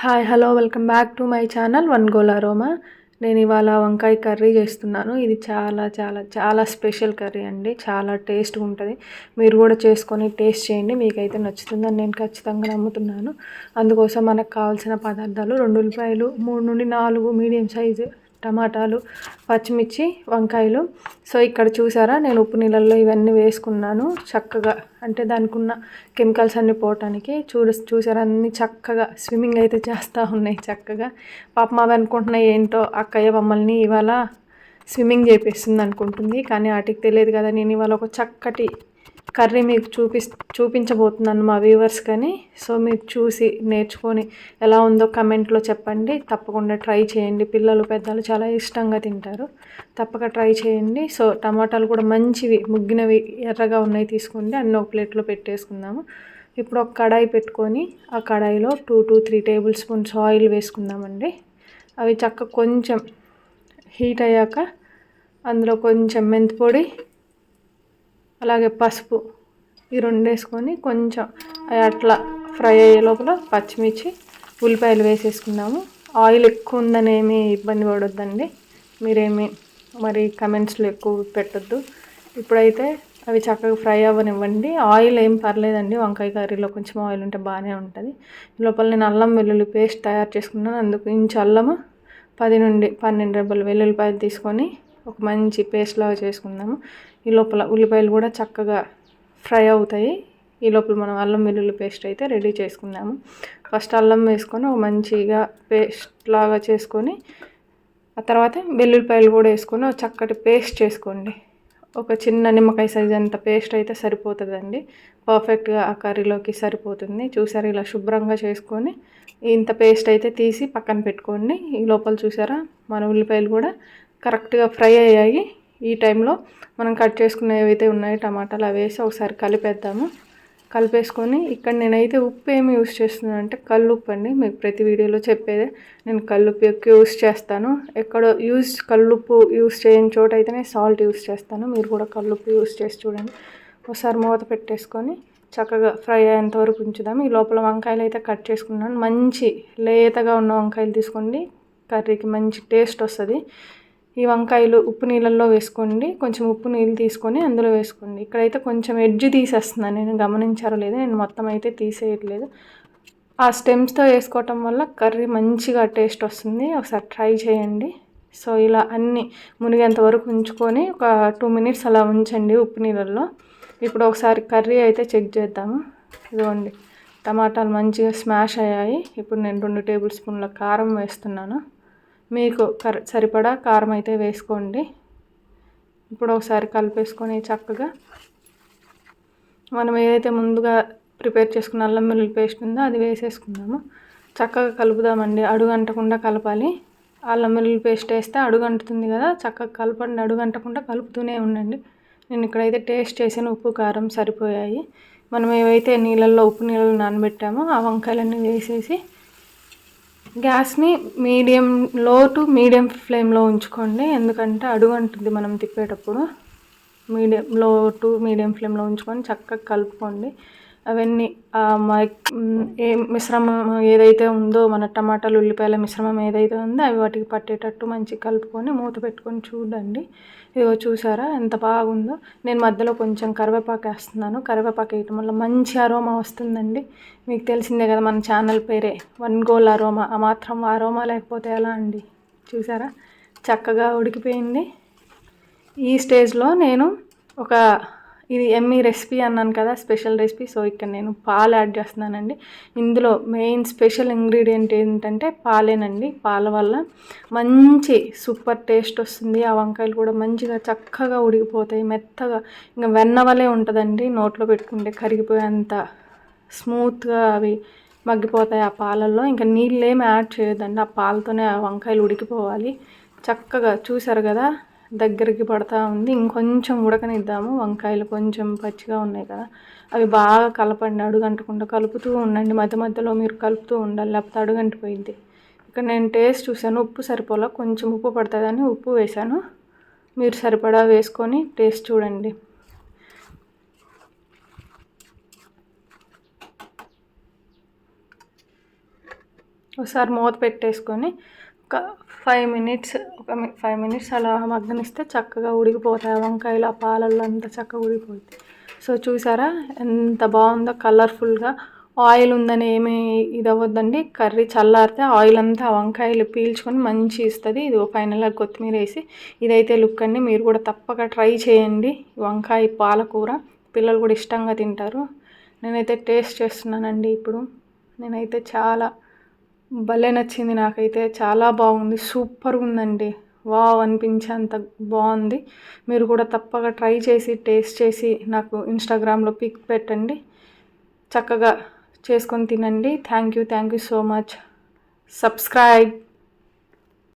Hi hello welcome back to my channel one goal aroma. నేను ఇవాళ వంకాయ curry చేస్తున్నాను. ఇది చాలా చాలా చాలా స్పెషల్ కర్రీ అండి. చాలా టేస్ట్గా ఉంటుంది. మీరు కూడా చేసుకొని టేస్ట్ చేయండి. మీకైతే నచ్చుతుందని నేను ఖచ్చితంగా నమ్ముతున్నాను. అందుకోసం మనకు కావాల్సిన పదార్థాలు రెండు ఉల్లిపాయలు మూడు నుండి నాలుగు మీడియం సైజు టమాటాలు పచ్చిమిర్చి వంకాయలు. సో ఇక్కడ చూసారా? నేను ఉప్పు నీళ్ళల్లో ఇవన్నీ వేసుకున్నాను చక్కగా. అంటే దానికి ఉన్న కెమికల్స్ అన్నీ పోవటానికి. చూడ చూసారా? అన్నీ చక్కగా స్విమ్మింగ్ అయితే చేస్తూ ఉన్నాయి చక్కగా. పాపం అవి అనుకుంటున్నాయి ఏంటో అక్కయ్య మమ్మల్ని ఇవాళ స్విమ్మింగ్ చేపిస్తుంది అనుకుంటుంది కానీ వాటికి తెలియదు కదా నేను ఇవాళ ఒక చక్కటి కర్రీ మీకు చూపి చూపించబోతున్నాను మా వ్యూవర్స్ కానీ. సో మీరు చూసి నేర్చుకొని ఎలా ఉందో కమెంట్లో చెప్పండి. తప్పకుండా ట్రై చేయండి. పిల్లలు పెద్దలు చాలా ఇష్టంగా తింటారు. తప్పక ట్రై చేయండి. సో టమాటాలు కూడా మంచివి ముగ్గినవి ఎర్రగా ఉన్నాయి తీసుకోండి. అన్ని ఒక ప్లేట్లో పెట్టేసుకుందాము. ఇప్పుడు ఒక కడాయి పెట్టుకొని ఆ కడాయిలో two to three tablespoons oil వేసుకుందామండి. అవి చక్క కొంచెం హీట్ అయ్యాక అందులో కొంచెం మెంతిపొడి అలాగే పసుపు ఈ రెండు వేసుకొని కొంచెం అట్లా ఫ్రై అయ్యే లోపల పచ్చిమిర్చి ఉల్లిపాయలు వేసేసుకుందాము. ఆయిల్ ఎక్కువ ఉందని ఏమీ ఇబ్బంది పడొద్దండి. మీరేమి మరి కమెంట్స్లో ఎక్కువ పెట్టొద్దు. ఇప్పుడైతే అవి చక్కగా ఫ్రై అవ్వనివ్వండి. ఆయిల్ ఏం పర్లేదండి. వంకాయ కర్రీలో కొంచెం ఆయిల్ ఉంటే బాగానే ఉంటుంది. లోపల నేను అల్లం వెల్లుల్లి పేస్ట్ తయారు చేసుకున్నాను. అందుకు ఇంచు అల్లము పది నుండి పన్నెండు రెబ్బలు వెల్లుల్లిపాయలు తీసుకొని ఒక మంచి పేస్ట్ లాగా చేసుకుందాము. ఈ లోపల ఉల్లిపాయలు కూడా చక్కగా ఫ్రై అవుతాయి. ఈ లోపల మనం అల్లం వెల్లుల్లి పేస్ట్ అయితే రెడీ చేసుకుందాము. ఫస్ట్ అల్లం వేసుకొని ఒక మంచిగా పేస్ట్ లాగా చేసుకొని ఆ తర్వాత వెల్లుల్లిపాయలు కూడా వేసుకొని ఒక చక్కటి పేస్ట్ చేసుకోండి. ఒక చిన్న నిమ్మకాయ సైజ్ అంత పేస్ట్ అయితే సరిపోతుందండి. పర్ఫెక్ట్గా ఆ కర్రీలోకి సరిపోతుంది. చూసారు ఇలా శుభ్రంగా చేసుకొని ఇంత పేస్ట్ అయితే తీసి పక్కన పెట్టుకోండి. ఈ లోపల చూసారా మన ఉల్లిపాయలు కూడా కరెక్ట్గా ఫ్రై అయ్యాయి. ఈ టైంలో మనం కట్ చేసుకున్న ఏవైతే ఉన్నాయో టమాటాలు అవి వేసి ఒకసారి కలిపేద్దాము. కలిపేసుకొని ఇక్కడ నేనైతే ఉప్పు ఏమి యూస్ చేస్తున్నాను అంటే కల్లుప్పు అండి. మీకు ప్రతి వీడియోలో చెప్పేదే. నేను కల్లుప్పు ఎక్కువ యూస్ చేస్తాను. ఎక్కడో యూజ్ కల్లుప్పు యూస్ చేయని చోట అయితే నేను సాల్ట్ యూస్ చేస్తాను. మీరు కూడా కల్లుప్పు యూస్ చేసి చూడండి. ఒకసారి మూత పెట్టేసుకొని చక్కగా ఫ్రై అయ్యేంత వరకు ఉంచుదాం ఈ లోపల వంకాయలు అయితే కట్ చేసుకున్నాను. మంచి లేతగా ఉన్న వంకాయలు తీసుకోండి. కర్రీకి మంచి టేస్ట్ వస్తుంది. ఈ వంకాయలు ఉప్పు నీళ్ళల్లో వేసుకోండి. కొంచెం ఉప్పు నీళ్ళు తీసుకొని అందులో వేసుకోండి. ఇక్కడైతే కొంచెం ఎడ్జ్ తీసేస్తున్నాను. నేను గమనించారో లేదో నేను మొత్తం అయితే తీసేయట్లేదు. ఆ స్టెమ్స్తో వేసుకోవటం వల్ల కర్రీ మంచిగా టేస్ట్ వస్తుంది. ఒకసారి ట్రై చేయండి. సో ఇలా అన్నీ మునిగేంత వరకు ఉంచుకొని ఒక టూ మినిట్స్ అలా ఉంచండి ఉప్పు నీళ్ళల్లో. ఇప్పుడు ఒకసారి కర్రీ అయితే చెక్ చేద్దాము. ఇదిగోండి. టమాటాలు మంచిగా స్మాష్ అయ్యాయి. ఇప్పుడు నేను రెండు టేబుల్ స్పూన్ల కారం వేస్తున్నాను. మీకు కర సరిపడా కారం అయితే వేసుకోండి. ఇప్పుడు ఒకసారి కలిపేసుకొని చక్కగా మనం ఏదైతే ముందుగా ప్రిపేర్ చేసుకున్న అల్లం వెల్లుల్లి పేస్ట్ ఉందో అది వేసేసుకుందాము. చక్కగా కలుపుదామండి. అడుగంటకుండా కలపాలి. అల్లం వెల్లుల్లి పేస్ట్ వేస్తే అడుగంటుతుంది కదా చక్కగా కలపండి. అడుగంటకుండా కలుపుతూనే ఉండండి. నేను ఇక్కడైతే టేస్ట్ చేసిన ఉప్పు కారం సరిపోయాయి. మనం ఏవైతే నీళ్ళల్లో ఉప్పు నీళ్ళలో నానబెట్టామో ఆ వంకాయలన్నీ వేసేసి గ్యాస్ని మీడియం లో టు మీడియం ఫ్లేమ్లో ఉంచుకోండి. ఎందుకంటే అడుగు అంటుంది మనం తిప్పేటప్పుడు. మీడియం లో టు మీడియం ఫ్లేమ్లో ఉంచుకొని చక్కగా కలుపుకోండి. అవన్నీ ఏ మిశ్రమం ఏదైతే ఉందో మన టమాటాలు ఉల్లిపాయల మిశ్రమం ఏదైతే ఉందో అవి వాటికి పట్టేటట్టు మంచి కలుపుకొని మూత పెట్టుకొని చూడండి. ఇదిగో చూసారా ఎంత బాగుందో. నేను మధ్యలో కొంచెం కరివేపాకు వేస్తున్నాను. కరివేపాకు వేయటం వల్ల మంచి అరోమా వస్తుందండి. మీకు తెలిసిందే కదా మన ఛానల్ పేరే వన్ గోల్ అరోమా. ఆ మాత్రం అరోమా లేకపోతే ఎలా అండి? చూసారా చక్కగా ఉడికిపోయింది. ఈ స్టేజ్లో నేను ఒక ఇది ఎమ్మి రెసిపీ అన్నాను కదా స్పెషల్ రెసిపీ. సో ఇక్కడ నేను పాలు యాడ్ చేస్తున్నానండి. ఇందులో మెయిన్ స్పెషల్ ఇంగ్రీడియంట్ ఏంటంటే పాలేనండి. పాల వల్ల మంచి సూపర్ టేస్ట్ వస్తుంది. ఆ వంకాయలు కూడా మంచిగా చక్కగా ఉడికిపోతాయి మెత్తగా. ఇంకా వెన్న వలే ఉంటుందండి. నోట్లో పెట్టుకుంటే కరిగిపోయేంత స్మూత్గా అవి మగ్గిపోతాయి ఆ పాలల్లో. ఇంకా నీళ్ళు ఏమి యాడ్ చేయొద్దండి. ఆ పాలతోనే ఆ వంకాయలు ఉడికిపోవాలి. చక్కగా చూసారు కదా దగ్గరికి పడతా ఉంది. ఇంకొంచెం ఉడకనిద్దాము. వంకాయలు కొంచెం పచ్చిగా ఉన్నాయి కదా. అవి బాగా కలపండి. అడుగంటకుండా కలుపుతూ ఉండండి. మధ్య మధ్యలో మీరు కలుపుతూ ఉండాలి. లేకపోతే అడుగంటిపోయింది. ఇక్కడ నేను టేస్ట్ చూశాను. ఉప్పు సరిపోలా. కొంచెం ఉప్పు పడుతుందని ఉప్పు వేశాను. మీరు సరిపడా వేసుకొని టేస్ట్ చూడండి. ఒకసారి మూత పెట్టేసుకొని ఒక ఫైవ్ మినిట్స్ ఫైవ్ మినిట్స్ అలా మగ్గనిస్తే చక్కగా ఉడికిపోతాయి. ఆ వంకాయలు ఆ పాలల్లో అంతా చక్కగా ఉడికిపోతాయి. సో చూసారా? ఎంత బాగుందో కలర్ఫుల్గా ఆయిల్ ఉందని ఏమి ఇది అవ్వద్దండి కర్రీ చల్లారితే ఆయిల్ అంతా వంకాయలు పీల్చుకొని మంచి ఇస్తుంది. ఇది ఫైనల్గా కొత్తిమీర వేసి ఇదైతే లుక్ అండి. మీరు కూడా తప్పక ట్రై చేయండి. వంకాయ పాలకూర పిల్లలు కూడా ఇష్టంగా తింటారు. నేనైతే టేస్ట్ చేస్తున్నానండి ఇప్పుడు. నేనైతే చాలా భలే నచ్చింది నాకైతే. చాలా బాగుంది. సూపర్గా ఉందండి వావ్ అనిపించేంత బాగుంది. మీరు కూడా తప్పగా ట్రై చేసి టేస్ట్ చేసి నాకు ఇన్స్టాగ్రామ్లో పిక్ పెట్టండి. చక్కగా చేసుకొని తినండి. Thank you. Thank you so much. Subscribe.